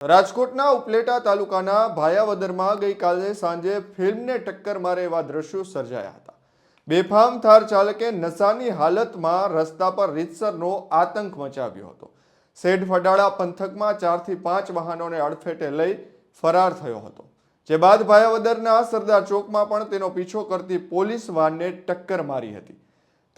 રાજકોટના ઉપલેટા તાલુકાના ભાયાવદરમાં ગઈકાલે સાંજે ફિલ્મને ટક્કર મારે એવા દ્રશ્યો સર્જાયા હતા. બેફામ થાર ચાલકે નશાની હાલતમાં રસ્તા પર રીતસરનો આતંક મચાવ્યો હતો. શેઢ ફડાળા પંથકમાં ચારથી પાંચ વાહનોને અડફેટે લઈ ફરાર થયો હતો. જે બાદ ભાયાવદરના સરદાર ચોકમાં પણ તેનો પીછો કરતી પોલીસ વાનને ટક્કર મારી હતી.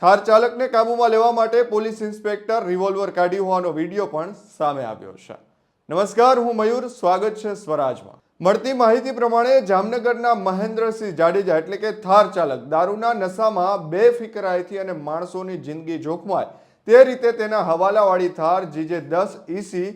થાર ચાલકને કાબૂમાં લેવા માટે પોલીસ ઇન્સ્પેક્ટર રિવોલ્વર કાઢી હોવાનો વીડિયો પણ સામે આવ્યો છે. નમસ્કાર, હું મયુર. સ્વાગત છે સ્વરાજમાં. મળતી માહિતી પ્રમાણે જામનગરના મહેન્દ્રસિંહ જાડેજા એટલે કે થાર ચાલક દારૂના નશામાં બે ફિકરાઈથી અને માણસોની જિંદગી જોખમાય તે રીતે તેના હવાલાવાળી થાર જીજે દસ ઈસી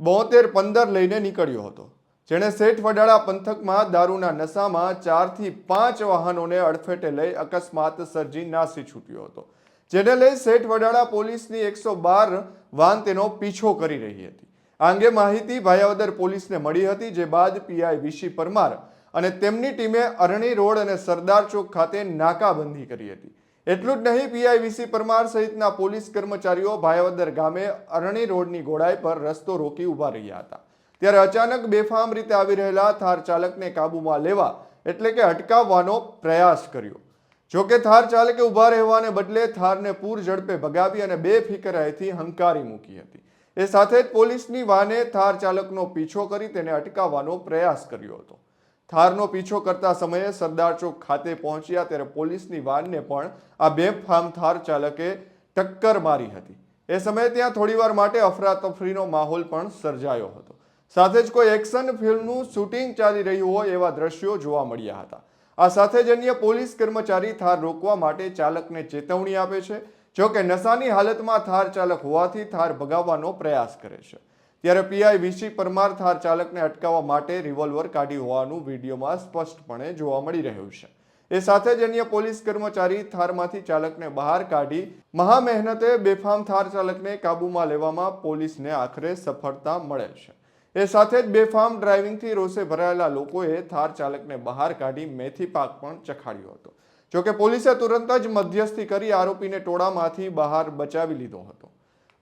બોતેર પંદર લઈને નીકળ્યો હતો. જેણે શેઠ વડાળા પંથકમાં દારૂના નશામાં ચારથી પાંચ વાહનોને અડફેટે લઈ અકસ્માત સર્જી નાસી છૂટ્યો હતો. જેને લઈ શેઠ વડાળા પોલીસની એકસો બાર વાન તેનો પીછો કરી રહી હતી. આ અંગે માહિતી ભાયાવદર પોલીસને મળી હતી, જે બાદ પીઆઈ વિશી પરમાર અને તેમની ટીમે અરણી રોડ અને સરદાર ચોક ખાતે નાકાબંધી કરી હતી. એટલું જ નહીં, પીઆઈ વિસી પરમાર સહિતના પોલીસ કર્મચારીઓ ભાયાવદર ગામે અરણી રોડની ગોળાઈ પર રસ્તો રોકી ઊભા રહ્યા હતા. ત્યારે અચાનક બેફામ રીતે આવી રહેલા થાર ચાલકને કાબૂમાં લેવા એટલે કે અટકાવવાનો પ્રયાસ કર્યો. જોકે થાર ચાલકે ઊભા રહેવાને બદલે થારને પૂર ઝડપે ભગાવી અને બે ફિકરાઈથી હંકારી મૂકી હતી. એ સાથે જ પોલીસની વાને થાર ચાલકનો પીછો કરી તેને અટકાવવાનો પ્રયાસ કર્યો હતો. થારનો પીછો કરતા સમયે સરદાર ચોક ખાતે પહોંચ્યા ત્યારે પોલીસની વાનને પણ આ બેફામ થાર ચાલકે ટક્કર મારી હતી. એ સમયે ત્યાં થોડીવાર માટે અફરાતફરીનો માહોલ પણ સર્જાયો હતો. સાથે જ કોઈ એક્શન ફિલ્મનું શૂટિંગ ચાલી રહ્યું હોય એવા દ્રશ્યો જોવા મળ્યા હતા. આ સાથે જ અન્ય પોલીસ કર્મચારી થાર રોકવા માટે ચાલકને ચેતવણી આપે છે જો કે નશાની હાલતમાં થાર ચાલક હોવાથી થાર ભગાવવાનો પ્રયાસ કરે છે. ત્યારે પીઆઈ વિશી પરમાર થાર ચાલકને અટકાવવા માટે રિવોલ્વર કાઢી હોવાનું વિડીયોમાં સ્પષ્ટપણે જોવા મળી રહ્યું છે. એ સાથે જ અન્ય પોલીસ કર્મચારી થારમાંથી ચાલકને બહાર કાઢી મહા મહેનતે બેફામ થાર ચાલકને કાબૂમાં લેવામાં પોલીસને આખરે સફળતા મળે છે. એ સાથે જ બેફામ ડ્રાઇવિંગથી રોષે ભરાયેલા લોકોએ થાર ચાલકને બહાર કાઢી મેથી પાક પણ ચખાડ્યો હતો. જોકે પોલીસે તુરંત જ મધ્યસ્થી કરી આરોપીને ટોળામાંથી બહાર બચાવી લીધો હતો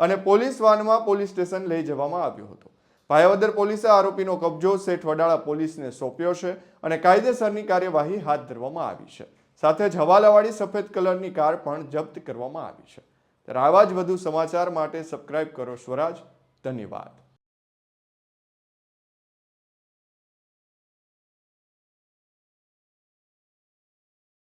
અને પોલીસ વાનમાં પોલીસ સ્ટેશન લઈ જવામાં આવ્યો હતો. ભાયાવદર પોલીસે આરોપીનો કબજો શેઠ વડાળા પોલીસને સોંપ્યો છે અને કાયદેસરની કાર્યવાહી હાથ ધરવામાં આવી છે. સાથે જ હવાલાવાળી સફેદ કલરની કાર પણ જપ્ત કરવામાં આવી છે. ત્યારે આવા જ વધુ સમાચાર માટે સબસ્ક્રાઇબ કરો સ્વરાજ. ધન્યવાદ.